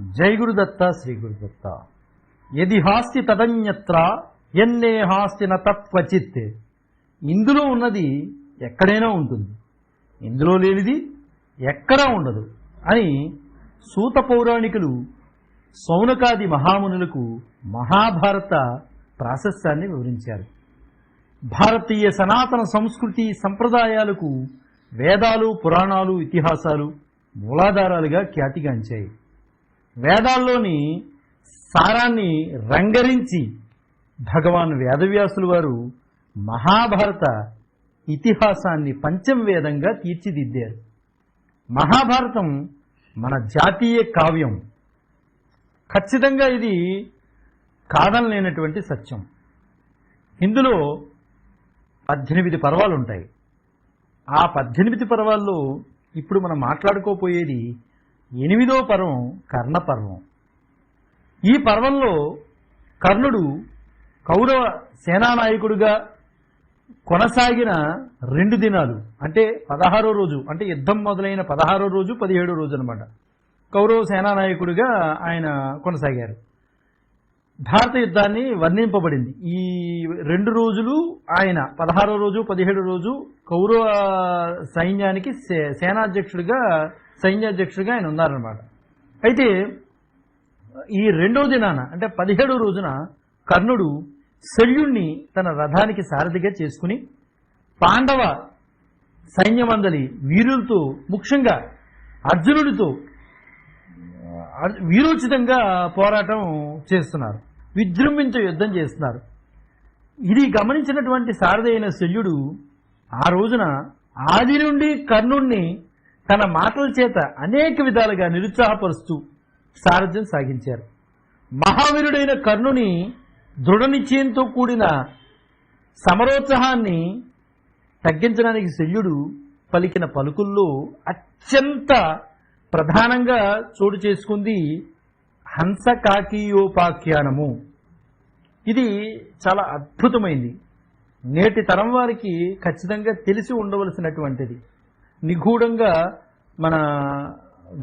జై గురుదత్త శ్రీ గురుదత్త యది హాస్తి తదన్యత్ర ఎన్నే హాస్తి న తత్వచిత్. ఇందులో ఉన్నది ఎక్కడైనా ఉంటుంది. ఇందులో లేనిది ఎక్కడా ఉండదు అని సూత పౌరాణికులు సౌనకాది మహామునులకు మహాభారత ప్రాశస్యాన్ని వివరించారు. భారతీయ సనాతన సంస్కృతి సంప్రదాయాలకు వేదాలు పురాణాలు ఇతిహాసాలు మూలాధారాలుగా ఖ్యాతిగాంచాయి. వేదాల్లోని సారాన్ని రంగరించి భగవాన్ వేదవ్యాసులు వారు మహాభారత ఇతిహాసాన్ని పంచం వేదంగా తీర్చిదిద్దారు. మహాభారతం మన జాతీయ కావ్యం. ఖచ్చితంగా ఇది కాదనలేనటువంటి సత్యం. ఇందులో పద్దెనిమిది పర్వాలు ఉంటాయి ఆ పద్దెనిమిది పర్వాల్లో ఇప్పుడు మనం మాట్లాడుకోపోయేది ఎనిమిదో పర్వం కర్ణ పర్వం. ఈ పర్వంలో కర్ణుడు కౌరవ సేనానాయకుడిగా కొనసాగిన రెండు దినాలు అంటే పదహారో రోజు అంటే యుద్ధం మొదలైన పదహారో రోజు పదిహేడో రోజు అనమాట కౌరవ సేనానాయకుడిగా ఆయన కొనసాగారు. భారత యుద్ధాన్ని వర్ణింపబడింది. ఈ రెండు రోజులు ఆయన పదహారో రోజు పదిహేడు రోజు కౌరవ సైన్యానికి సే- సేనాధ్యక్షుడిగా సైన్యాధ్యక్షుడిగా ఆయన ఉన్నారనమాట అయితే ఈ రెండో దినాన అంటే పదిహేడో రోజున కర్ణుడు శల్యుణ్ణి తన రథానికి సారథిగా చేసుకుని పాండవ సైన్యమందలి వీరులతో ముఖ్యంగా అర్జునుడితో వీరోచితంగా పోరాటం చేస్తున్నారు. విజృంభించే యుద్ధం చేస్తున్నారు. ఇది గమనించినటువంటి సారథి అయిన శల్యుడు ఆ రోజున ఆది నుండి కర్ణుణ్ణి తన మాటల చేత అనేక విధాలుగా నిరుత్సాహపరుస్తూ సారథ్యం సాగించారు. మహావీరుడైన కర్ణుని దృఢ నిశ్చయంతో కూడిన సమరోత్సాహాన్ని తగ్గించడానికి శల్యుడు పలికిన పలుకుల్లో అత్యంత ప్రధానంగా చోటు చేసుకుంది హంసకాకీయోపాఖ్యానము. ఇది చాలా అద్భుతమైంది. నేటి తరం వారికి ఖచ్చితంగా తెలిసి ఉండవలసినటువంటిది. నిగూఢంగా మన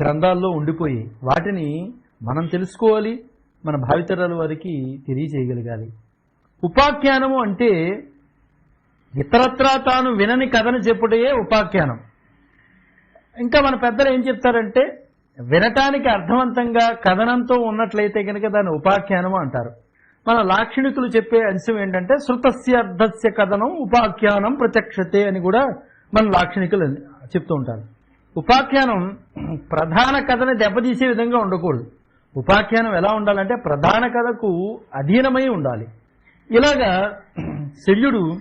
గ్రంథాల్లో ఉండిపోయి వాటిని మనం తెలుసుకోవాలి మన భావితరాల వారికి తెలియజేయగలగాలి. ఉపాఖ్యానము అంటే ఇతరత్రా తాను వినని కథను చెప్పుటయే ఉపాఖ్యానం. ఇంకా మన పెద్దలు ఏం చెప్తారంటే వినటానికి అర్థవంతంగా కథనంతో ఉన్నట్లయితే కనుక దాన్ని ఉపాఖ్యానం అంటారు. మన లాక్షణికులు చెప్పే అంశం ఏంటంటే శృతస్య అర్ధస్య కథనం ఉపాఖ్యానం ప్రత్యక్షతే అని కూడా మన లాక్షణికులు చెప్తూ ఉంటారు. ఉపాఖ్యానం ప్రధాన కథని దెబ్బతీసే విధంగా ఉండకూడదు. ఉపాఖ్యానం ఎలా ఉండాలంటే ప్రధాన కథకు అధీనమై ఉండాలి. ఇలాగా శల్యుడు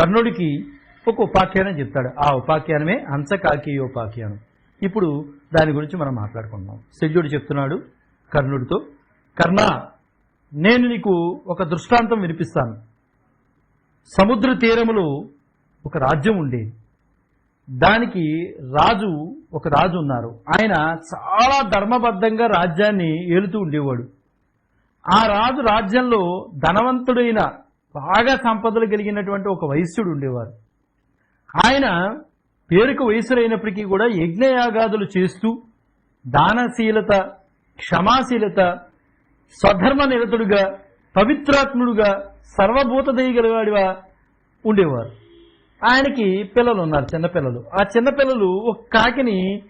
కర్ణుడికి ఒక ఉపాఖ్యానం చెప్తాడు. ఆ ఉపాఖ్యానమే హంసకాకీయోపాఖ్యానం ఇప్పుడు దాని గురించి మనం మాట్లాడుకుందాం. శల్యుడు చెప్తున్నాడు కర్ణుడితో కర్ణ నేను నీకు ఒక దృష్టాంతం వినిపిస్తాను. సముద్ర తీరములో ఒక రాజ్యం ఉండేది దానికి రాజు ఒక రాజు ఉన్నారు. ఆయన చాలా ధర్మబద్ధంగా రాజ్యాన్ని ఏలుతూ ఉండేవాడు. ఆ రాజు రాజ్యంలో ధనవంతుడైన బాగా సంపదలు కలిగినటువంటి ఒక వైశ్యుడు ఉండేవారు. ఆయన పేరుకు వయసులైనప్పటికీ కూడా యజ్ఞయాగాదులు చేస్తూ దానశీలత క్షమాశీలత స్వధర్మ నిరతుడుగా పవిత్రాత్ముడుగా సర్వభూత దయగలవాడిగా ఉండేవారు. ఆయనకి పిల్లలు ఉన్నారు చిన్నపిల్లలు ఆ చిన్నపిల్లలు ఒక కాకిని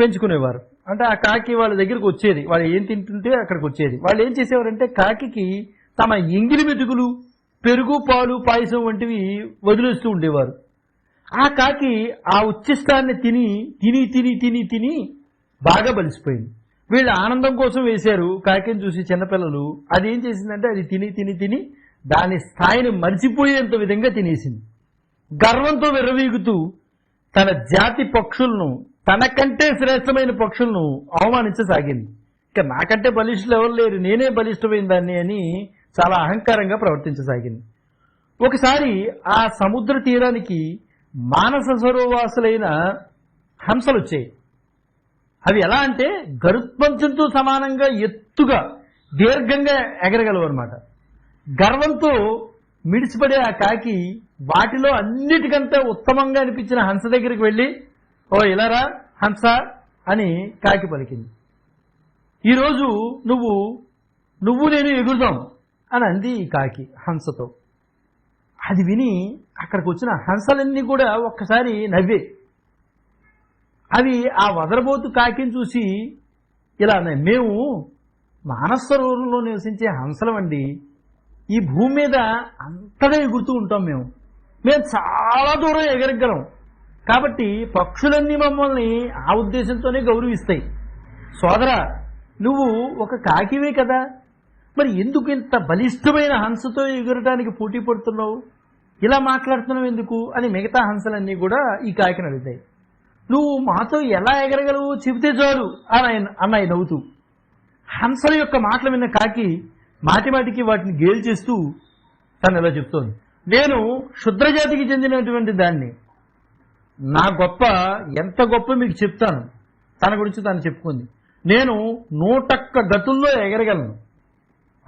పెంచుకునేవారు. అంటే ఆ కాకి వాళ్ళ దగ్గరికి వచ్చేది. వాళ్ళు ఏం తింటుంటే అక్కడికి వచ్చేది. వాళ్ళు ఏం చేసేవారంటే కాకి తమ ఎంగిలి మెతుకులు పెరుగు పాలు పాయసం వంటివి వదిలేస్తూ ఉండేవారు. ఆ కాకి ఆ ఉచ్చిష్టాన్ని తిని తిని తిని తిని తిని బాగా బలిసిపోయింది. వీళ్ళు ఆనందం కోసం వేశారు కాకిని చూసి చిన్నపిల్లలు అది ఏం చేసిందంటే అది తిని తిని తిని దాని స్థాయిని మర్చిపోయేంత విధంగా తినేసింది. గర్వంతో విర్రవీగుతూ తన జాతి పక్షులను తనకంటే శ్రేష్టమైన పక్షులను అవమానించసాగింది. ఇక నాకంటే బలిష్ఠులు ఎవరు లేరు నేనే బలిష్టమైన దాన్ని అని చాలా అహంకారంగా ప్రవర్తించసాగింది. ఒకసారి ఆ సముద్ర తీరానికి మానస సరోవాసులైన హంసలు వచ్చాయి అవి ఎలా అంటే గరుత్మంచంతో సమానంగా ఎత్తుగా దీర్ఘంగా ఎగరగలవు అనమాట గర్వంతో మిడిసిపడే ఆ కాకి వాటిలో అన్నిటికంటే ఉత్తమంగా అనిపించిన హంస దగ్గరికి వెళ్ళి ఓ ఇలారా హంస అని కాకి పలికింది. ఈరోజు నువ్వు నువ్వు నేను ఎగురుదాం అని అంది ఈ కాకి హంసతో. అది విని అక్కడికి వచ్చిన హంసలన్నీ కూడా ఒక్కసారి నవ్వే. అవి ఆ వదరబోతు కాకిని చూసి ఇలా మేము మానసరోవరంలో నివసించే హంసలమండి ఈ భూమి మీద అంతగా ఎగురుతూ ఉంటాం మేము. మేము చాలా దూరం ఎగరగలం. కాబట్టి పక్షులన్నీ మమ్మల్ని ఆ ఉద్దేశంతోనే గౌరవిస్తాయి. సోదరా నువ్వు ఒక కాకివే కదా. మరి ఎందుకు ఇంత బలిష్టమైన హంసతో ఎగురటానికి పోటీ పడుతున్నావు? ఇలా మాట్లాడుతున్నావు ఎందుకు? అని మిగతా హంసలన్నీ కూడా ఈ కాకిని అడుగుతాయి. నువ్వు మాతో ఎలా ఎగరగలవు చెబితే చాలు అని ఆయన- అన్నాయి నవ్వుతూ. హంసల యొక్క మాటలు విన్న కాకి మాటిమాటికి వాటిని గేల్ చేస్తూ తను ఇలా చెప్తోంది. నేను క్షుద్రజాతికి చెందినటువంటి దాన్ని నా గొప్ప ఎంత గొప్ప మీకు చెప్తాను. తన గురించి తను చెప్పుకుంది. నేను నూటొక్క గతుల్లో ఎగరగలను.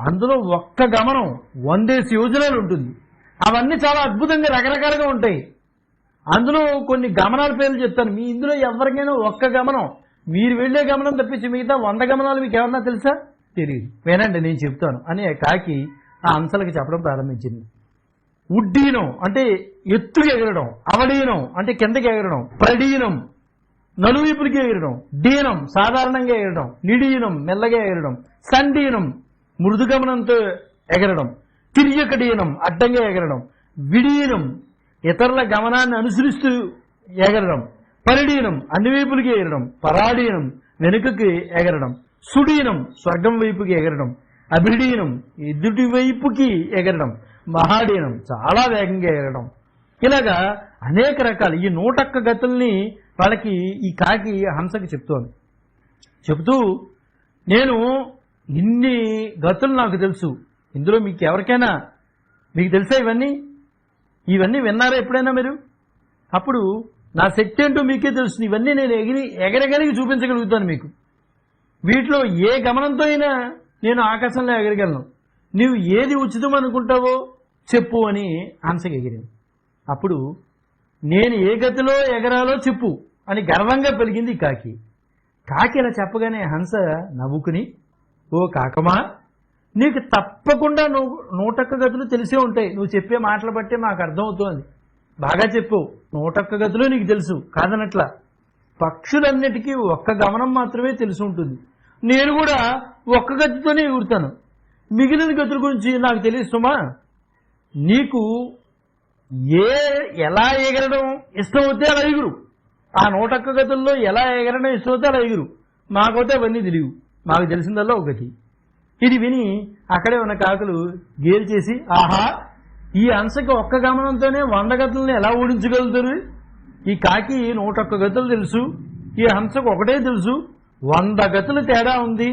అందులో ఒక్క గమనం వందేసి యోజనాలు ఉంటుంది. అవన్నీ చాలా అద్భుతంగా రకరకాలుగా ఉంటాయి. అందులో కొన్ని గమనాల పేర్లు చెప్తాను. మీ ఇందులో ఎవరికైనా ఒక్క గమనం మీరు వెళ్ళే గమనం తప్పించి మిగతా వంద గమనాలు మీకు ఏమన్నా తెలుసా? తెలియదు వినండి నేను చెప్తాను అని కాకి ఆ అంశాలకి చెప్పడం ప్రారంభించింది. ఉడ్డీనం అంటే ఎత్తుగా ఎగరడం అవడీనం అంటే కిందకి ఎగరడం ప్రడీనం నలువైపులకి ఎగరడం డీనం సాధారణంగా ఎగరడం నిడీనం మెల్లగా ఎగరడం సండీనం మృదుగమనంతో ఎగరడం తిరియకడీనం అడ్డంగా ఎగరడం విడీనం ఇతరుల గమనాన్ని అనుసరిస్తూ ఎగరడం పరిడీనం అన్ని వైపులకి ఎగరడం పరాడీనం వెనుకకి ఎగరడం సుడీనం స్వర్గం వైపుకి ఎగరడం. అభిడీనం ఎదుటి వైపుకి ఎగరడం. మహాడీనం చాలా వేగంగా ఎగరడం. ఇలాగా అనేక రకాలు. ఈ నూటొక్క గతుల్ని వాళ్ళకి ఈ కాకి హంసకి చెప్తోంది. చెబుతూ నేను ఇన్ని గతులు నాకు తెలుసు. ఇందులో మీకు ఎవరికైనా మీకు తెలుసా ఇవన్నీ? ఇవన్నీ విన్నారా ఎప్పుడైనా మీరు? అప్పుడు నా శక్తి ఏంటో మీకే తెలుసు. ఇవన్నీ నేను ఎగిరి ఎగరగలిగి చూపించగలుగుతాను మీకు. వీటిలో ఏ గమనంతో అయినా నేను ఆకాశంలో ఎగరగలను. నీవు ఏది ఉచితం అనుకుంటావో చెప్పు అని హంసకి ఎగిరింది అప్పుడు నేను ఏ గతిలో ఎగరాలో చెప్పు అని గర్వంగా పెరిగింది కాకి. కాకి ఇలా చెప్పగానే హంస నవ్వుకుని ఓ కాకమా నీకు తప్పకుండా నువ్వు నూటొక్క గతులు తెలిసే ఉంటాయి. నువ్వు చెప్పే మాటలు బట్టే మాకు అర్థమవుతోంది. బాగా చెప్పు. నూటొక్క గతులు నీకు తెలుసు. కాదనట్లా. పక్షులన్నిటికీ ఒక్క గమనం మాత్రమే తెలిసి ఉంటుంది. నేను కూడా ఒక్క గతితోనే ఎగురుతాను. మిగిలిన గతుల గురించి నాకు తెలియదు సుమా. నీకు ఏ ఎలా ఎగరడం ఇష్టమవుతే అలా ఎగురు. ఆ నూటొక్క గతుల్లో ఎలా ఎగరడం ఇష్టమవుతే అలా ఎగురు. మాకైతే అవన్నీ తెలియవు. మాకు తెలిసిందల్లా ఒకటి ఇది విని అక్కడే ఉన్న కాకులు గేలు చేసి ఆహా ఈ అంశకి ఒక్క గమనంతోనే వంద గతులను ఎలా ఊడించగలుగుతారు? ఈ కాకి నూటొక్క గతులు తెలుసు. ఈ హంసకు ఒకటే తెలుసు. వంద గతులు తేడా ఉంది.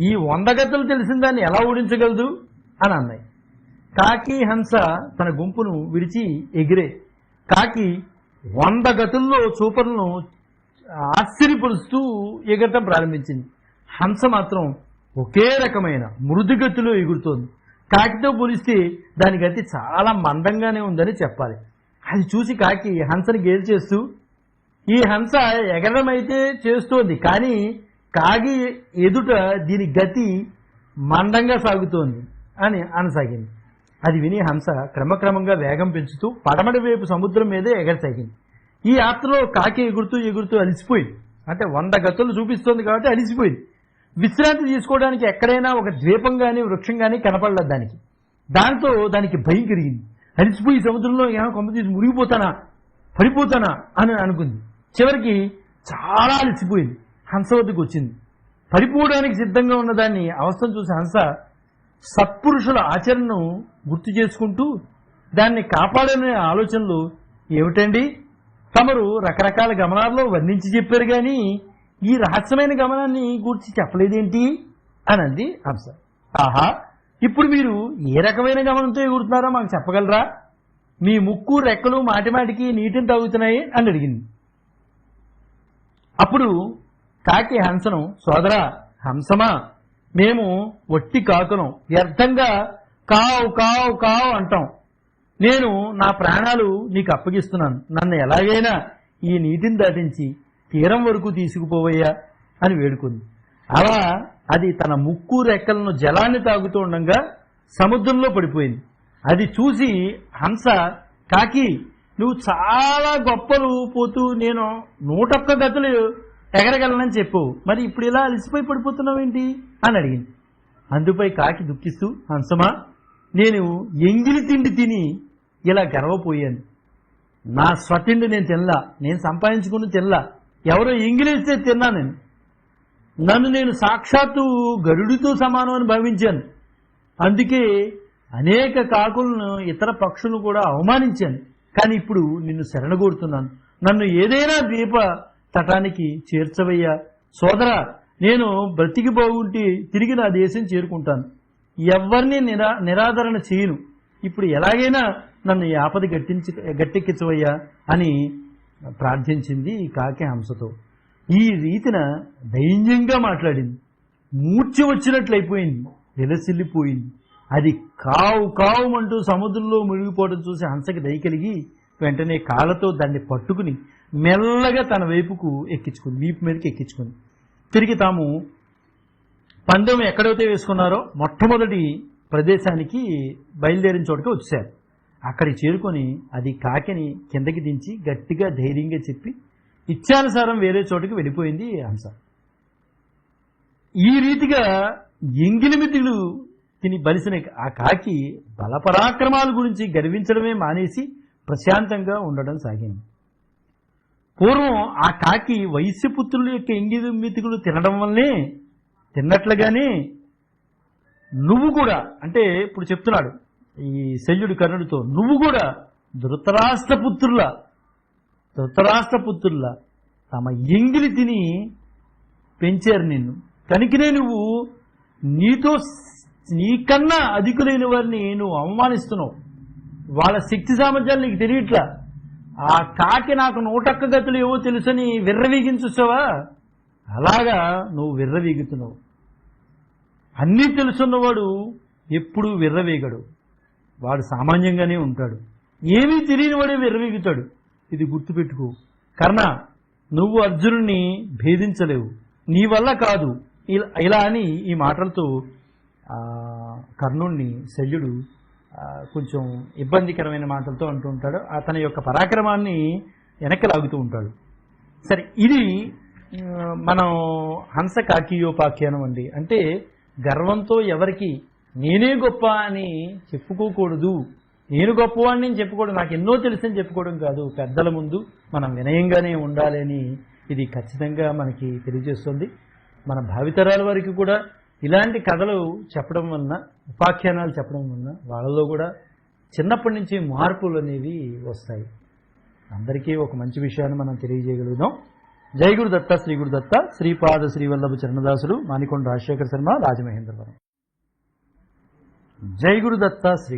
ఈ వంద గతులు తెలిసిన దాన్ని ఎలా ఓడించగలదు అని అన్నాయి కాకి హంస తన గుంపును విడిచి ఎగిరే. కాకి వంద గతుల్లో చూపర్లను ఆశ్చర్యపరుస్తూ ఎగరటం ప్రారంభించింది. హంస మాత్రం ఒకే రకమైన మృదుగతిలో ఎగురుతోంది. కాకితో పోలిస్తే దాని గతి చాలా మందంగానే ఉందని చెప్పాలి. అది చూసి కాకి హంసని గేలు చేస్తూ ఈ హంస ఎగరడం అయితే చేస్తోంది కానీ కాగి ఎదుట దీని గతి మందంగా సాగుతోంది అని అనసాగింది. అది విని హంస క్రమక్రమంగా వేగం పెంచుతూ పడమటి వైపు సముద్రం మీదే ఎగరసాగింది. ఈ యాత్రలో కాకి ఎగురుతూ ఎగురుతూ అలిసిపోయింది. అంటే వంద గతులు చూపిస్తోంది కాబట్టి అలిసిపోయింది. విశ్రాంతి తీసుకోవడానికి ఎక్కడైనా ఒక ద్వీపం కానీ వృక్షం కానీ కనపడలేదు దానికి. దాంతో దానికి భయం కలిగింది. అలిసిపోయి సముద్రంలో ఏమైనా కొమ్మ తీసి మునిగిపోతానా పడిపోతానా అని అనుకుంది. చివరికి చాలా అలిసిపోయింది. హంస వద్దకు వచ్చింది. పడిపోవడానికి సిద్ధంగా ఉన్నదాన్ని అవసరం అవస్థను చూసి హంస సత్పురుషుల ఆచరణను గుర్తు చేసుకుంటూ దాన్ని కాపాడనే ఆలోచనలు ఏమిటండి? తమరు రకరకాల గమనాల్లో వర్ణించి చెప్పారు కానీ ఈ రహస్యమైన గమనాన్ని గురించి చెప్పలేదేంటి? అని అంది హంస. ఆహా ఇప్పుడు మీరు ఏ రకమైన గమనంతో ఎగురుతున్నారో మాకు చెప్పగలరా? మీ ముక్కు రెక్కలు మాటిమాటికి నీటిని తాగుతున్నాయి అని అడిగింది. అప్పుడు కాకి హంసను సోదరా హంసమా? మేము వట్టి కాకులం వ్యర్థంగా కావు కావు కావు అంటాం. నేను నా ప్రాణాలు నీకు అప్పగిస్తున్నాను. నన్ను ఎలాగైనా ఈ నీటిని దాటించి తీరం వరకు తీసుకుపోవయ్యా అని వేడుకుంది. అలా అది తన ముక్కు రెక్కలను జలాన్ని తాగుతూ ఉండగా సముద్రంలో పడిపోయింది. అది చూసి హంస కాకి నువ్వు చాలా గొప్పలు పోతూ నేను నూటొక్క గతులు ఎగరగలనని చెప్పు. మరి ఇప్పుడు ఇలా అలసిపోయి పడిపోతున్నావు ఏంటి? అని అడిగింది. అందుపై కాకి దుఃఖిస్తూ హంసమా నేను ఎంగిలి తిండి తిని ఇలా గర్వపోయాను. నా స్వతిండి నేను తినలా. నేను సంపాదించుకుని తినలా. ఎవరో ఎంగిలిస్తే తిన్నా నేను. నన్ను నేను సాక్షాత్తు గరుడితో సమానం అని భావించాను. అందుకే అనేక కాకులను ఇతర పక్షులను కూడా అవమానించాను. కానీ ఇప్పుడు నిన్ను శరణగోరుతున్నాను నన్ను ఏదైనా ద్వీప తటానికి చేర్చవయ్యా. సోదర నేను బ్రతికి బాగుంటే తిరిగి నా దేశం చేరుకుంటాను. ఎవరిని నిరా నిరాదరణ చేయను. ఇప్పుడు ఎలాగైనా నన్ను ఈ ఆపద గట్టించి గట్టెక్కించవయ్యా అని ప్రార్థించింది ఈ కాకి హంసతో. ఈ రీతిన దైన్యంగా మాట్లాడింది. మూర్చి వచ్చినట్లయిపోయింది. వెలసిల్లిపోయింది. అది కావు కావుమంటూ సముద్రంలో మునిగిపోవడం చూసి హంసకి దయ కలిగి వెంటనే కాళ్ళతో దాన్ని పట్టుకుని మెల్లగా తన వైపుకు ఎక్కించుకుంది వీపు మీదకి ఎక్కించుకుంది. తిరిగి తాము పందెం ఎక్కడైతే వేసుకున్నారో మొట్టమొదటి ప్రదేశానికి బయలుదేరిన చోటకి వచ్చారు. అక్కడికి చేరుకొని అది కాకిని కిందకి దించి గట్టిగా ధైర్యంగా చెప్పి ఇచ్చానుసారం వేరే చోటుకి వెళ్ళిపోయింది హంస. ఈ రీతిగా ఎంగిలిమితులు తిని బలిసిన ఆ కాకి బలపరాక్రమాల గురించి గర్వించడమే మానేసి ప్రశాంతంగా ఉండడం సాగింది. పూర్వం ఆ కాకి వైశ్యపుత్రుల యొక్క ఎంగిదు ఎంగిలిమితికులు తినడం వల్లే తిన్నట్లుగానే నువ్వు కూడా అంటే ఇప్పుడు చెప్తున్నాడు ఈ శల్యుడు కర్ణుడితో నువ్వు కూడా ధృతరాష్ట్ర పుత్రుల ధృతరాష్ట్ర తమ ఎంగిలి తిని పెంచారు నిన్ను. కనుకనే నువ్వు నీతో నీకన్నా అధికులైన వారిని నువ్వు అవమానిస్తున్నావు. వాళ్ళ శక్తి సామర్థ్యాలు నీకు తెలియట్లా. ఆ కాకి నాకు నూటక్క గతులు ఏవో తెలుసని విర్రవీగించుసావా? అలాగా నువ్వు విర్రవీగుతున్నావు. అన్నీ తెలుసున్నవాడు ఎప్పుడూ విర్రవీగడు. వాడు సామాన్యంగానే ఉంటాడు. ఏమీ తెలియని వాడే విర్రవీగుతాడు. ఇది గుర్తుపెట్టుకో. కర్ణ నువ్వు అర్జునుడిని భేదించలేవు. నీ వల్ల కాదు. ఇలా ఇలా అని ఈ మాటలతో కర్ణుణ్ణి శల్యుడు కొంచెం ఇబ్బందికరమైన మాటలతో అంటూ ఉంటాడు. అతని యొక్క పరాక్రమాన్ని వెనక్కి లాగుతూ ఉంటాడు. సరే ఇది మనం హంస కాకీయోపాఖ్యానం అండి. అంటే గర్వంతో ఎవరికి నేనే గొప్ప అని చెప్పుకోకూడదు. నేను గొప్పవాడిని అని చెప్పుకోవడం నాకు ఎన్నో తెలుసని చెప్పుకోవడం కాదు. పెద్దల ముందు మనం వినయంగానే ఉండాలి అని ఇది ఖచ్చితంగా మనకి తెలియజేస్తుంది. మన భావితరాల వారికి కూడా ఇలాంటి కథలు చెప్పడం వలన ఉపాఖ్యానాలు చెప్పడం వలన వాళ్ళలో కూడా చిన్నప్పటి నుంచి మార్పులు అనేవి వస్తాయి. అందరికీ ఒక మంచి విషయాన్ని మనం తెలియజేయగలుగుదాం. జై దత్త శ్రీ గురుదత్త శ్రీపాద శ్రీవల్లభ చరణదాసుడు మానికొండ రాజశేఖర శర్మ రాజమహేంద్రవరం. జై దత్త శ్రీ